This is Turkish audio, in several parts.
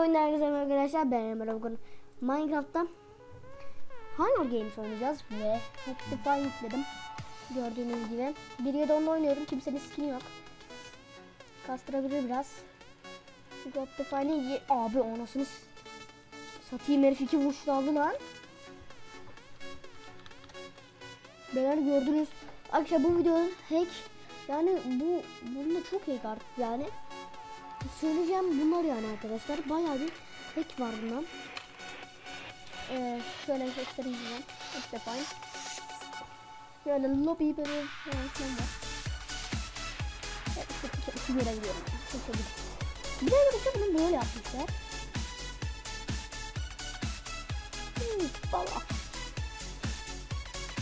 oyunlar herkese arkadaşlar. Ben Emre bugün Minecraft'ta Hunger Games oynayacağız ve Optifine yükledim. Gördüğünüz gibi. Bir ya da onunla oynuyorum. Kimsenin skini yok. Kastırabilir biraz. Çünkü Optifine'i ye... Abi anasını satayım herif iki vuruşla aldı lan. Beyler gördünüz. Arkadaşlar bu video hack. Yani bu bunda çok hack artık yani. Söyleyeceğim bunlar yani arkadaşlar. Bayağı bir hack var bundan. Ee, şöyle göstereyim size. İşte fine. Şöyle lobby böyle falan var. Evet, işte yere gidiyorum. Çok güzel. Bir de arkadaşlar bunu böyle yapmışlar. Hmm, valla.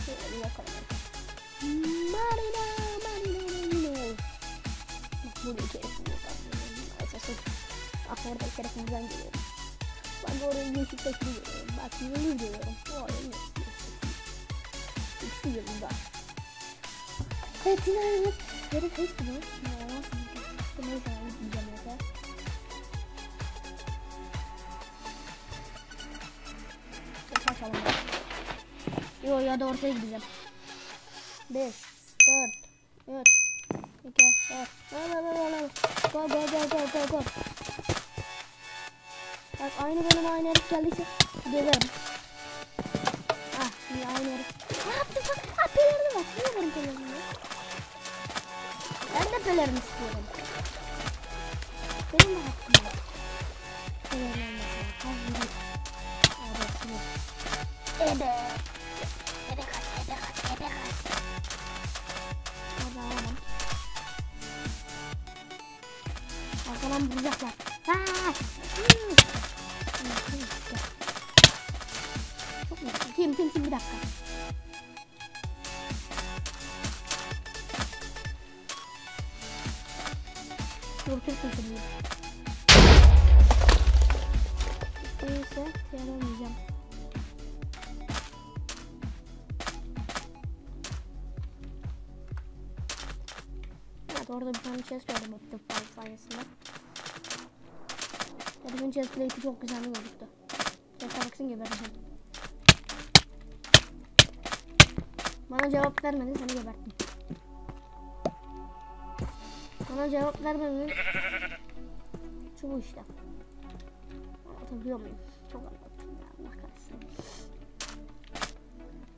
Şöyle bir bakalım. Marina, Marina, Marina. Bak burada Ah orada iki herifimizden geliyorum. Bak oraya yeşil taşını görüyorum. Bak yolu görüyorum. Oraya yeşil taşını. İkisi yılında. Evet yine evet. Herif hep şey? Neyse ben gitmeyeceğim yeter. Kaçalım. Yo ya da ortaya gideceğim. 5, 4, 3, 2, 4. Go go go go go go. Bak aynı benim aynı herif geldiyse gezerim. Ah yine aynı herif. Ne yaptın sen? Ah pelerini bak. Niye benim pelerini? Ben de pelerini istiyorum. Benim de hakkım var. Pelerini yürü. Evet Hmm. Hmm, gel. Çok mutluyum. Tim tim tim bir dakika. Çok üzülüyorum. Neyse yaramayacağım. Evet orada bir tane chest gördüm Optifine sayesinde. Herifin chest plate'i çok güzel gözüktü. Chest'e baksın gebereceğim. Bana cevap vermedin seni geberttim. Bana cevap vermedin. Şu işte. Anlatabiliyor muyum? Çok anlattım ya Allah kahretsin.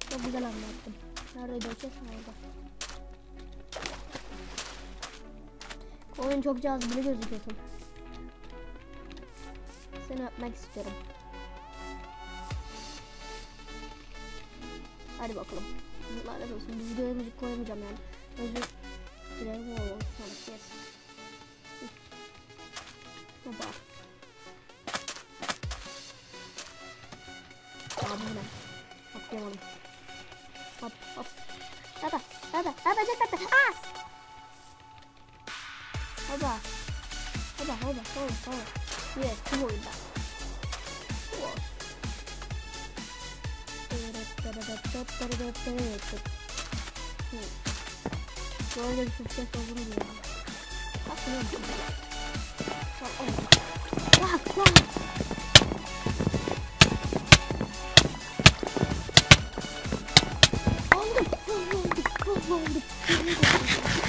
Çok güzel anlattım. Neredeydi o chest? Orada. Oyun çok cazibeli gözüküyorsun. Seni öpmek istiyorum. Hadi bakalım. Lanet olsun. Bu videoya müzik koyamayacağım yani. Özür dilerim. Oo, tamam, yes. Baba. Bu ne? Atlayamadım. Hop hop. Hadi hadi hadi hadi hadi. Aa! Hoba. Hoba hoba hoba hoba. Yes, bu oyunda. Wow. Böyle bir ses olduğunu biliyorum. Bak ne yapayım? Bak oğlum. Bak bak. Aldım. Aldım. Aldım. Aldım.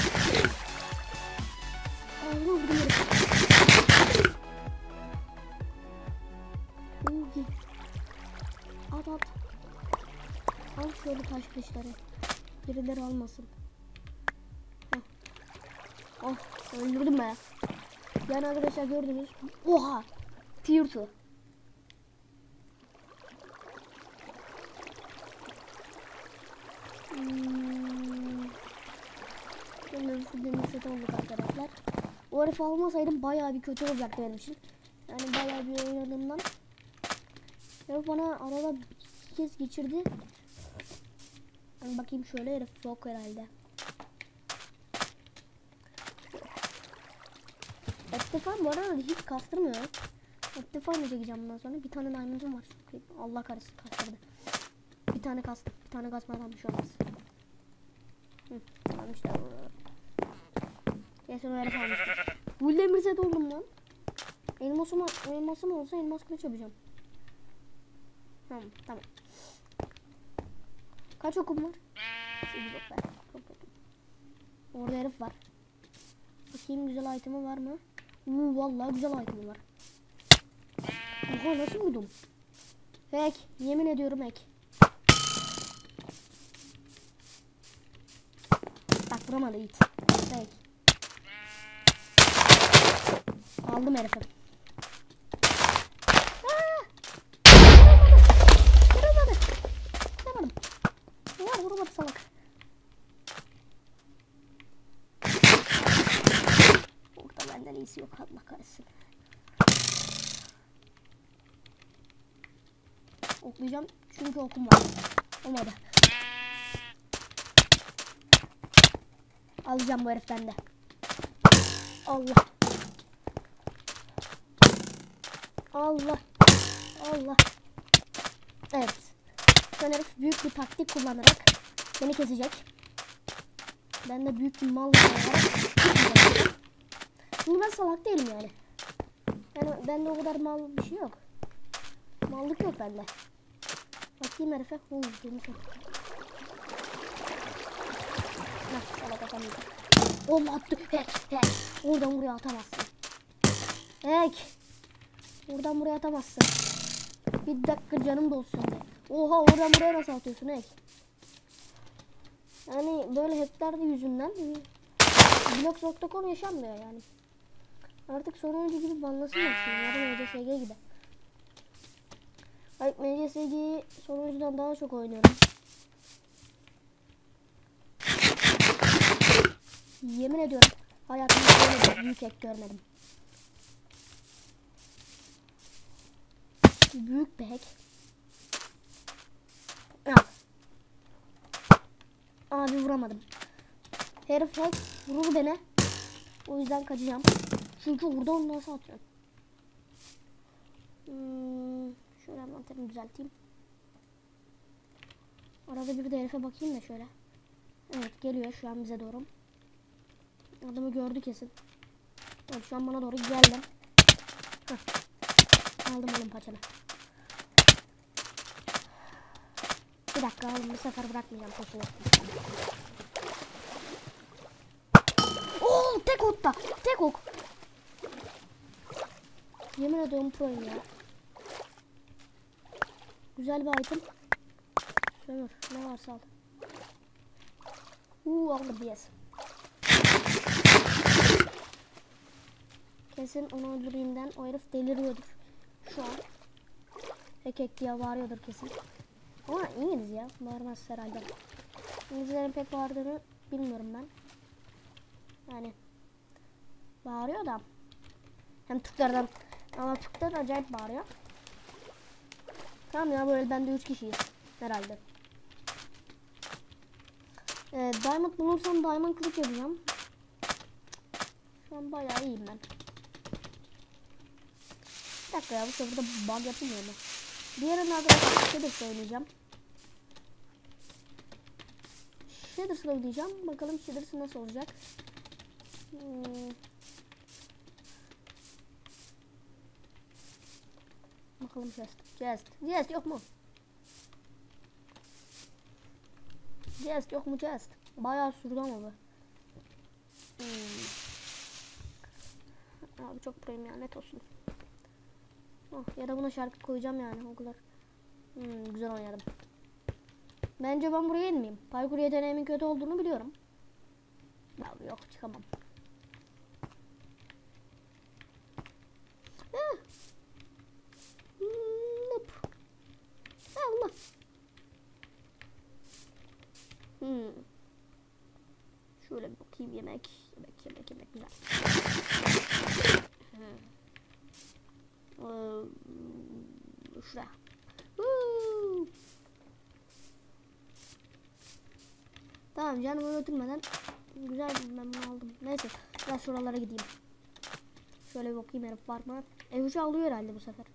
Kılıçları. Birileri almasın. Heh. Oh öldürdüm be. Yani arkadaşlar gördünüz. Oha. Tier 2. Hmm. Seti olduk arkadaşlar. O herifi almasaydım bayağı bir kötü olacaktı benim için. Yani bayağı bir oynadığımdan. Herif bana arada bir kez geçirdi. Ben bakayım şöyle herif yok herhalde. Optifine bu arada hiç kastırmıyor. Optifine'ı çekeceğim bundan sonra. Bir tane diamond'um var. Allah kahretsin kastırdı. Bir tane kastım. Bir tane kasmadan bir şey olmaz. Hı, tamam işte. Kesin o herif almıştır. Full demir set oldum lan. Elmasım, elmasım olsa elmas kılıç yapacağım. Tamam tamam. Kaç okum var? 8 ok ver. Çok kötü. Orada herif var. Bakayım güzel item'i var mı? Uuu vallahi güzel item'i var. Oha nasıl vurdum? Hack. Yemin ediyorum hack. Bak vuramadı it. Hack. Aldım herifi. Aa! Vuramadı. Vuramadı. Vuramadım. Var vuramadı salak. Orada benden iyisi yok Allah kahretsin. Oklayacağım çünkü okum var. Olmadı. Alacağım bu heriften de. Allah. Allah. Allah. Evet. Şu herif büyük bir taktik kullanarak beni kesecek. Ben de büyük bir mal olarak Şimdi ben salak değilim yani. Yani bende o kadar mal bir şey yok. Mallık yok bende. Bakayım herife. Huu, demiş o. Nah, salak atamayacak. Allah attı. Hack, hack. Oradan buraya atamazsın. Hack. Buradan buraya atamazsın. Bir dakika canım dolsun. Oha oradan buraya nasıl atıyorsun hack? Yani böyle hackler de yüzünden Blox.com yaşanmıyor yani. Artık sonuncu gibi banlasınlar şunu. Yarın MCSG gibi. Hayır MCSG'yi sonuncudan daha çok oynuyorum. Yemin ediyorum hayatımda böyle büyük hack görmedim. Büyük bir hack. Abi vuramadım. Herif hack vurur beni. O yüzden kaçacağım. Çünkü burada onu nasıl atacağım? Hmm, şöyle envanterimi düzelteyim. Arada bir de herife bakayım da şöyle. Evet geliyor şu an bize doğru. Adamı gördü kesin. Evet şu an bana doğru geldi. Aldım onun paçanı. Bir dakika oğlum bu sefer bırakmayacağım peşine. Oo tek okta. Tek ok. Yemin ediyorum proyum ya. Güzel bir item. Sömür. Ne varsa al. Uuu aldım yes. Kesin onu öldüreyimden o herif deliriyordur. Şu an. Hek hek diye bağırıyordur kesin. Ama İngiliz ya. Bağırmaz herhalde. İngilizlerin pek bağırdığını bilmiyorum ben. Yani bağırıyor da. Hem Türklerden ama Türkler acayip bağırıyor. Tamam ya böyle ben de 3 kişiyiz herhalde. Ee, diamond bulursam diamond kılıç yapacağım. Şu an bayağı iyiyim ben. Bir dakika ya bu sefer de bug yapılmıyor mu? Diğerinin arkadaşlar Shaders'la oynayacağım. Shaders'la oynayacağım. Bakalım Shaders nasıl olacak. Hmm. Bakalım chest. Chest. Chest yok mu? Chest yok mu chest? Bayağı sürdü ama bu. Hmm. Abi çok proyum ya net olsun. Oh, ya da buna şarkı koyacağım yani o kadar. Hmm, güzel oynadım. Bence ben buraya inmeyeyim. Parkur yeteneğimin kötü olduğunu biliyorum. Ya yok çıkamam. Ah. Hmm, nope. Allah. Hmm. Şöyle bir bakayım yemek. Yemek yemek yemek güzel. Hmm. Ee, şuraya. Huu. Tamam canımı götürmeden güzel ben bunu aldım. Neyse ben şuralara gideyim. Şöyle bir bakayım herif var mı? E alıyor herhalde bu sefer.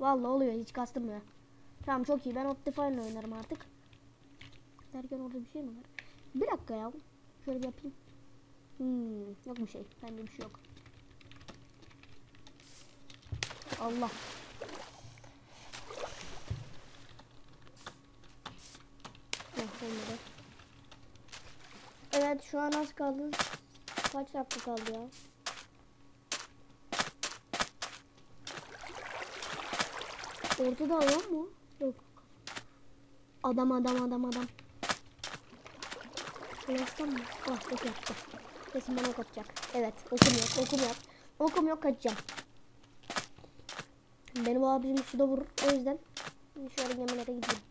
Vallahi oluyor hiç kastırmıyor. Tamam çok iyi ben Optifine oynarım artık. Derken orada bir şey mi var? Bir dakika ya. Şöyle bir yapayım. Hmm, yok bir şey. Bende bir şey yok. Allah. Olmadı. Evet şu an az kaldı. Kaç dakika kaldı ya? Ortada adam mı? Yok. Adam adam adam adam. Ulaştan mı? Ah ok yaptı. Kesin bana ok. Evet okum yok okum yok. Okum yok kaçacağım. Benim abim suda vurur. O yüzden şöyle gemilere gideyim.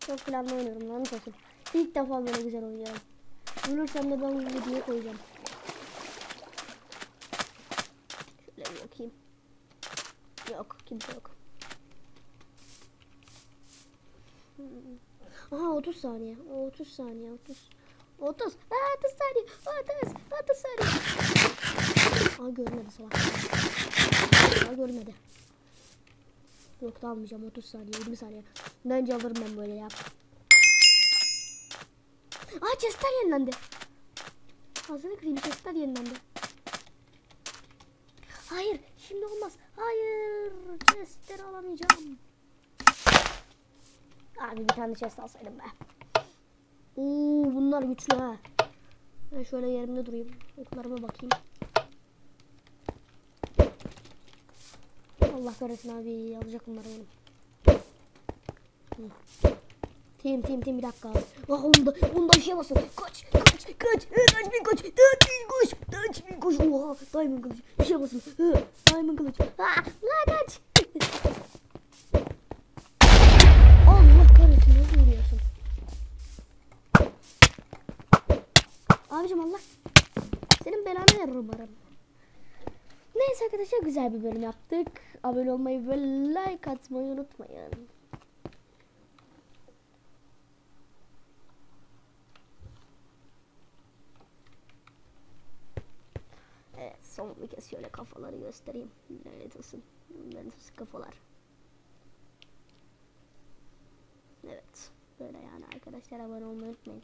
Çok planlı oynuyorum lanet olsun. İlk defa böyle güzel oynuyorum. Ölürsem de ben bu videoya koyacağım. Şöyle bir bakayım. Yok kimse yok. Hmm. Aha 30 saniye. 30 saniye 30. 30. Aa, 30 saniye. 30. 30 saniye. Aa görmedi salak. Aa görmedi. Yok da almayacağım 30 saniye 20 saniye. Bence alırım ben böyle ya. Aa chestler yenilendi. Ağzını kırayım chestler yenilendi. Hayır şimdi olmaz. Hayır chestleri alamayacağım. Abi bir tane chest alsaydım be. Oo bunlar güçlü ha. Ben şöyle yerimde durayım. Oklarıma bakayım. Allah kahretsin abi alacak bunları benim. Tim tim tim bir dakika. Ah onda onda işe basın. Kaç kaç kaç. Kaç bin kaç. Bin koş. Bin koş. Oha diamond kılıç. İşe basın. Diamond kılıç. Ah la kaç. Allah kahretsin nasıl vuruyorsun? Abicim Allah. Senin belanı verir umarım. Neyse arkadaşlar güzel bir bölüm yaptık. Abone olmayı ve like atmayı unutmayın. Evet son bir kez şöyle kafaları göstereyim. Lanet olsun. Lanet olsun kafalar. Evet. Böyle yani arkadaşlar abone olmayı unutmayın.